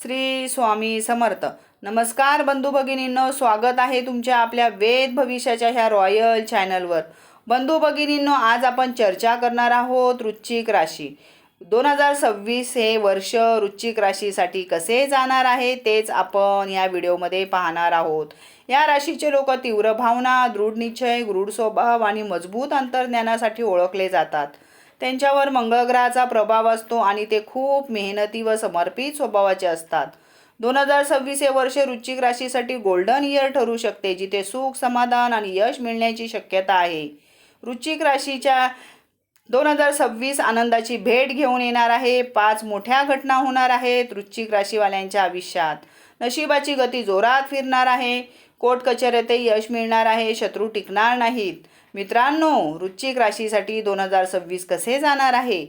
श्री स्वामी समर्थ. नमस्कार बंधू भगिनींनो स्वागत आहे तुमच्या आपल्या वेद भविष्याच्या ह्या रॉयल चॅनलवर. बंधू भगिनींनो आज आपण चर्चा करणार आहोत वृश्चिक राशी. दोन हजार सव्वीस हे वर्ष वृश्चिक राशीसाठी कसे जाणार आहे तेच आपण या व्हिडिओमध्ये पाहणार आहोत. या राशीचे लोक तीव्र भावना दृढ निश्चय दृढ स्वभाव आणि मजबूत अंतर्ज्ञानासाठी ओळखले जातात. त्यांच्यावर मंगळग्रहाचा प्रभाव असतो आणि ते खूप मेहनती व समर्पित स्वभावाचे असतात. दोन हजार सव्वीस हे वर्ष वृश्चिक राशीसाठी गोल्डन इयर ठरू शकते जिथे सुख समाधान आणि यश मिळण्याची शक्यता आहे. वृश्चिक राशीच्या दोन हजार सव्वीस आनंदाची भेट घेऊन येणार आहे पाच मोठ्या घटना होणार आहेत वृश्चिक राशीवाल्यांच्या आयुष्यात. नशिबाची गती जोरात फिरणार आहे कोर्ट कचेऱ्यातही यश मिळणार आहे शत्रू टिकणार नाहीत. मित्रांनो वृश्चिक राशीसाठी दोन हजार सव्वीस कसे जाणार आहे?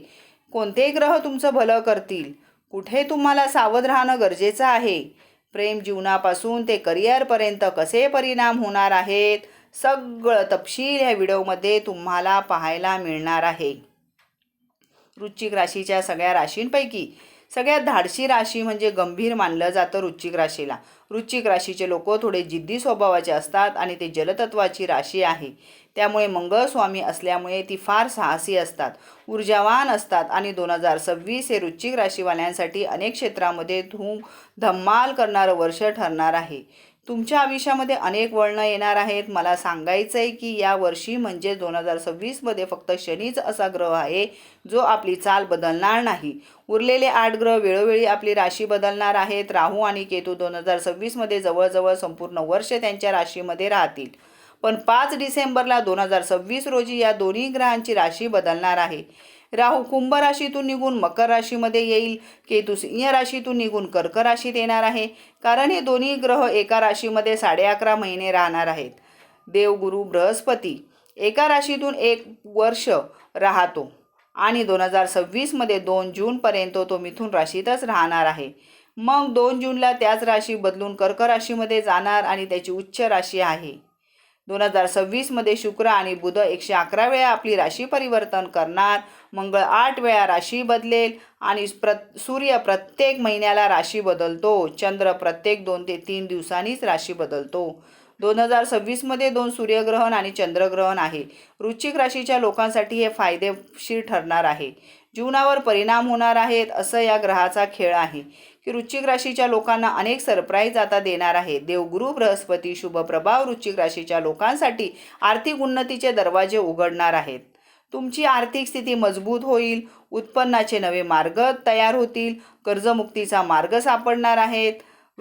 कोणते ग्रह तुमचं भलं करतील? कुठे तुम्हाला सावध राहणं गरजेचं आहे? प्रेम जीवनापासून ते करिअरपर्यंत कसे परिणाम होणार आहेत? सगळं तपशील ह्या व्हिडिओमध्ये तुम्हाला पाहायला मिळणार आहे. वृश्चिक राशीच्या सगळ्या राशींपैकी सगळ्यात धाडशी राशी म्हणजे गंभीर मानलं जातं वृश्चिक राशीला. वृश्चिक राशीचे लोक थोडे जिद्दी स्वभावाचे असतात आणि ते जलतत्वाची राशी आहे. त्यामुळे मंगळस्वामी असल्यामुळे ती फार साहसी असतात. ऊर्जावान असतात आणि दोन हजार सव्वीस हे वृश्चिक राशीवाल्यांसाठी अनेक क्षेत्रामध्ये धूम धम्माल करणारं वर्ष ठरणार आहे. तुमच्या आयुष्यामध्ये अनेक वळणं येणार आहेत. मला सांगायचं आहे की या वर्षी म्हणजे दोन हजार सव्वीसमध्ये फक्त शनीच असा ग्रह आहे जो आपली चाल बदलणार नाही. उरलेले आठ ग्रह वेळोवेळी आपली राशी बदलणार आहेत. राहू आणि केतू दोन हजार सव्वीसमध्ये जवळजवळ संपूर्ण वर्ष त्यांच्या राशीमध्ये राहतील. पण पाच डिसेंबरला दोन हजार सव्वीस रोजी या दोन्ही ग्रहांची राशी बदलणार आहे. राहू कुंभ राशीतून निघून मकर राशीमध्ये येईल. केतू सिंह राशीतून निघून कर्क राशीत येणार आहे. कारण हे दोन्ही ग्रह एका राशीमध्ये साडे अकरा महिने राहणार आहेत. देवगुरु बृहस्पती एका राशीतून एक वर्ष राहतो आणि दोन हजार सव्वीसमध्ये दोन जूनपर्यंत तो मिथून राशीतच राहणार आहे. मग दोन जूनला त्याच राशी बदलून कर्क राशीमध्ये जाणार आणि त्याची उच्च राशी आहे. दोन हजार सव्वीसमध्ये शुक्र आणि बुध एकशे अकरा वेळा आपली राशी परिवर्तन करणार. मंगळ आठ वेळा राशी बदलेल आणि प्र सूर्य प्रत्येक महिन्याला राशी बदलतो. चंद्र प्रत्येक दोन ते तीन दिवसांनीच राशी बदलतो. दोन हजार सव्वीसमध्ये दोन सूर्यग्रहण आणि चंद्रग्रहण आहे. वृश्चिक राशीच्या लोकांसाठी हे फायदेशीर ठरणार आहे. जीवनावर परिणाम होणार आहेत असं या ग्रहाचा खेळ आहे. की वृश्चिक राशीच्या लोकांना अनेक सरप्राईज आता देणार आहे. देवगुरु बृहस्पती शुभ प्रभाव वृश्चिक राशीच्या लोकांसाठी आर्थिक उन्नतीचे दरवाजे उघडणार आहेत. तुमची आर्थिक स्थिती मजबूत होईल उत्पन्नाचे नवे मार्ग तयार होतील कर्जमुक्तीचा मार्ग सापडणार आहेत.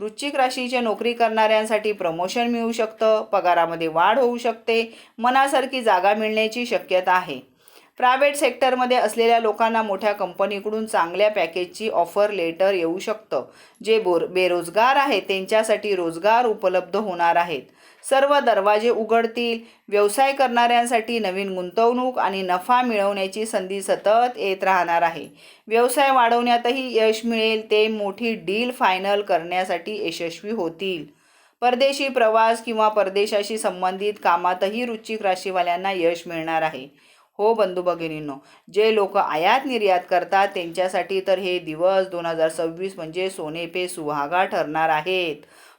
वृश्चिक राशीचे नोकरी करणाऱ्यांसाठी प्रमोशन मिळू शकतं पगारामध्ये वाढ होऊ शकते मनासारखी जागा मिळण्याची शक्यता आहे. प्रायव्हेट सेक्टरमध्ये असलेल्या लोकांना मोठ्या कंपनीकडून चांगल्या पॅकेजची ऑफर लेटर येऊ शकतं जे बोर बेरोजगार आहेत त्यांच्यासाठी रोजगार उपलब्ध होणार आहेत. सर्व दरवाजे उघडतील. व्यवसाय करणाऱ्यांसाठी नवीन गुंतवणूक आणि नफा मिळवण्याची संधी सतत येत राहणार आहे. व्यवसाय वाढवण्यातही यश मिळेल ते मोठी डील फायनल करण्यासाठी यशस्वी होतील. परदेशी प्रवास किंवा परदेशाशी संबंधित कामातही रुचिक राशीवाल्यांना यश मिळणार आहे. हो बंधू भगिनींनो जे लोक आयात निर्यात करतात त्यांच्यासाठी तर हे दिवस दोन हजार सव्वीस म्हणजे सोनेपे सुहागा ठरणार आहेत.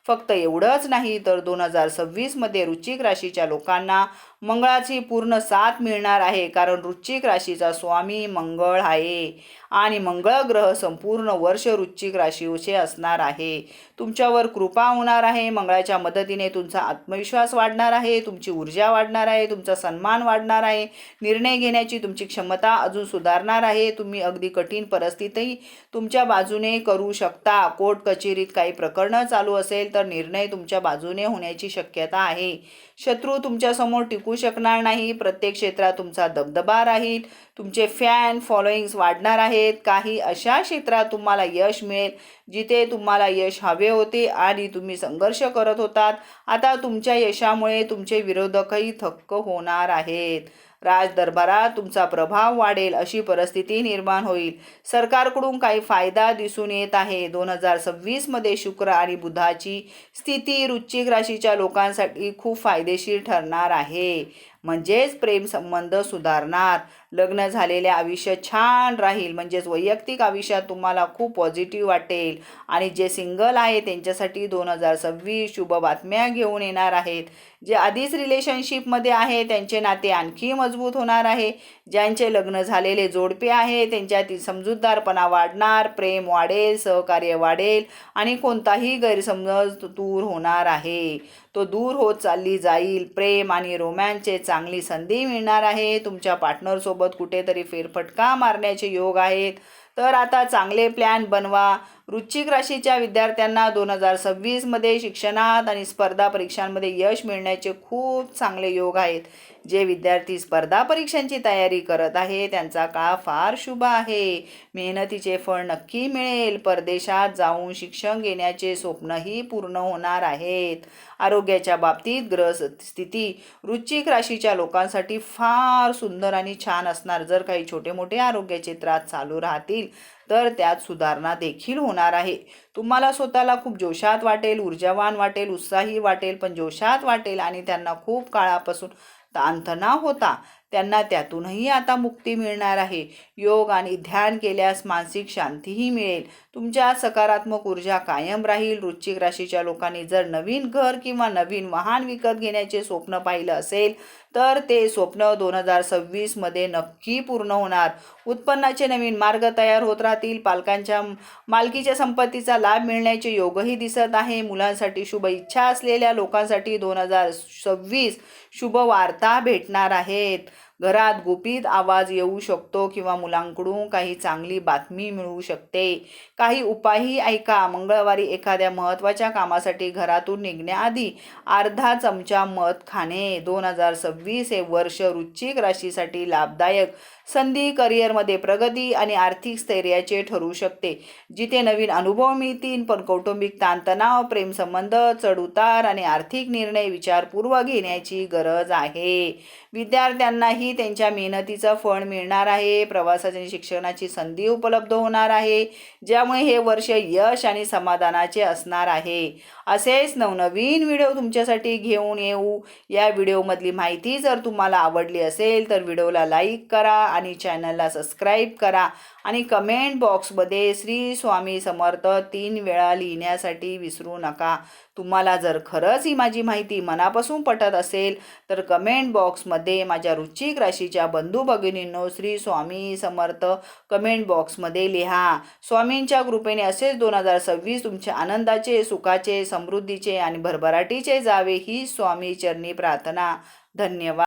फक्त एवढंच नाही तर दोन हजार सव्वीसमध्ये रुचिक राशीच्या लोकांना मंगळाची पूर्ण साथ मिळणार आहे कारण वृश्चिक राशीचा स्वामी मंगळ आहे. आणि मंगळ ग्रह संपूर्ण वर्ष वृश्चिक राशीचे असणार आहे. तुमच्यावर कृपा होणार आहे. मंगळाच्या मदतीने तुमचा आत्मविश्वास वाढणार आहे. तुमची ऊर्जा वाढणार आहे. तुमचा सन्मान वाढणार आहे. निर्णय घेण्याची तुमची क्षमता अजून सुधारणार आहे. तुम्ही अगदी कठीण परिस्थितीही तुमच्या बाजूने करू शकता. कोर्ट कचेरीत काही प्रकरणं चालू असेल तर निर्णय तुमच्या बाजूने होण्याची शक्यता आहे. शत्रू तुमच्यासमोर टिकू शकणार नाही. प्रत्येक क्षेत्रात तुमचा दबदबा राहील. तुमचे फॅन फॉलोईंग्स वाढणार आहेत. काही अशा क्षेत्रात तुम्हाला यश मिळेल जिथे तुम्हाला यश हवे होते आणि तुम्ही संघर्ष करत होतात. आता तुमच्या यशामुळे तुमचे विरोधकही थक्क होणार आहेत. राज दरबारात तुमचा प्रभाव वाढेल अशी परिस्थिती निर्माण होईल. सरकारकडून काही फायदा दिसून येत आहे. दोन हजार सव्वीसमध्ये शुक्र आणि बुधाची स्थिती वृश्चिक राशीच्या लोकांसाठी खूप फायदेशीर ठरणार आहे. म्हणजेच प्रेमसंबंध सुधारणार. लग्न झालेले आयुष्य छान राहील. म्हणजेच वैयक्तिक आयुष्यात तुम्हाला खूप पॉझिटिव्ह वाटेल. आणि जे सिंगल आहे त्यांच्यासाठी दोन हजार सव्वीस शुभ बातम्या घेऊन येणार आहेत. जे आधीच रिलेशनशिपमध्ये आहे त्यांचे नाते आणखी मजबूत होणार आहे. ज्यांचे लग्न झालेले जोडपे आहे त्यांच्यातील समजूतदारपणा वाढणार प्रेम वाढेल सहकार्य वाढेल आणि कोणताही गैरसमज दूर होणार आहे. तो दूर होत चालली जाईल. प्रेम आणि रोमॅन्सचे चांगली संधी मिळणार आहे. तुमच्या पार्टनरसोबत कुठेतरी फेरफटका मारण्याचे योग आहेत. तर आता चांगले प्लॅन बनवा. वृश्चिक राशीच्या विद्यार्थ्यांना दोन हजार सव्वीसमध्ये शिक्षणात आणि स्पर्धा परीक्षांमध्ये यश मिळण्याचे खूप चांगले योग आहेत. जे विद्यार्थी स्पर्धा परीक्षांची तयारी करत आहे त्यांचा काळ फार शुभ आहे. मेहनतीचे फळ नक्की मिळेल. परदेशात जाऊन शिक्षण घेण्याचे स्वप्नही पूर्ण होणार आहेत. आरोग्याच्या बाबतीत ग्रह स्थिती वृश्चिक राशीच्या लोकांसाठी फार सुंदर आणि छान असणार. जर काही छोटे मोठे आरोग्याचे त्रास चालू राहतील तर त्यात सुधारणा देखील होणार आहे. तुम्हाला स्वतःला खूप जोशात वाटेल ऊर्जावान वाटेल उत्साही वाटेल पण जोशात वाटेल आणि त्यांना खूप काळापासून ताणतणाव होता. त्यांना त्यातूनही आता मुक्ती मिळणार आहे. योग आणि ध्यान केल्यास मानसिक शांतीही मिळेल. तुमच्या सकारात्मक ऊर्जा कायम राहील. वृश्चिक राशीच्या लोकांनी जर नवीन घर किंवा नवीन वाहन विकत घेण्याचे स्वप्न पाहिलं असेल तर ते स्वप्न दोन हजार सव्वीसमध्ये नक्की पूर्ण होणार. उत्पन्नाचे नवीन मार्ग तयार होत राहतील. पालकांच्या मालकीच्या संपत्तीचा लाभ मिळण्याचे योगही दिसत आहे. मुलांसाठी शुभ इच्छा असलेल्या लोकांसाठी दोन हजार सव्वीस शुभ वार्ता भेटणार आहेत. घरात गुपित आवाज येऊ शकतो किंवा मुलांकडून काही चांगली बातमी मिळू शकते. काही उपायही ऐका. मंगळवारी एखाद्या महत्त्वाच्या कामासाठी घरातून निघण्याआधी अर्धा चमचा मध खाणे. दोन हजार सव्वीस हे वर्ष वृश्चिक राशीसाठी लाभदायक. संधी करिअरमध्ये प्रगती आणि आर्थिक स्थैर्याचे ठरू शकते. जिथे नवीन अनुभव मिळतील पण कौटुंबिक ताणतणाव प्रेमसंबंध चढउतार आणि आर्थिक निर्णय विचारपूर्वक घेण्याची गरज आहे. विद्यार्थ्यांनाही त्यांच्या मेहनतीचं फळ मिळणार आहे. प्रवासाची शिक्षणाची संधी उपलब्ध होणार आहे. ज्यामुळे हे वर्ष यश आणि समाधानाचे असणार आहे. असेच नवनवीन व्हिडिओ तुमच्यासाठी घेऊन येऊ. या व्हिडिओमधली माहिती जर तुम्हाला आवडली असेल तर व्हिडिओला लाईक करा आणि चॅनलला सबस्क्राईब करा आणि कमेंट बॉक्समध्ये श्री स्वामी समर्थ तीन वेळा लिहिण्यासाठी विसरू नका. तुम्हाला जर खरंच ही माझी माहिती मनापासून पटत असेल तर कमेंट बॉक्समध्ये माझ्या रुचिक राशीच्या बंधू भगिनींनो श्री स्वामी समर्थ कमेंट बॉक्समध्ये लिहा. स्वामींच्या कृपेने असेच दोन हजार सव्वीस तुमच्या आनंदाचे सुखाचे समृद्धीचे आणि भरभराटीचे जावे ही स्वामी चरणी प्रार्थना. धन्यवाद.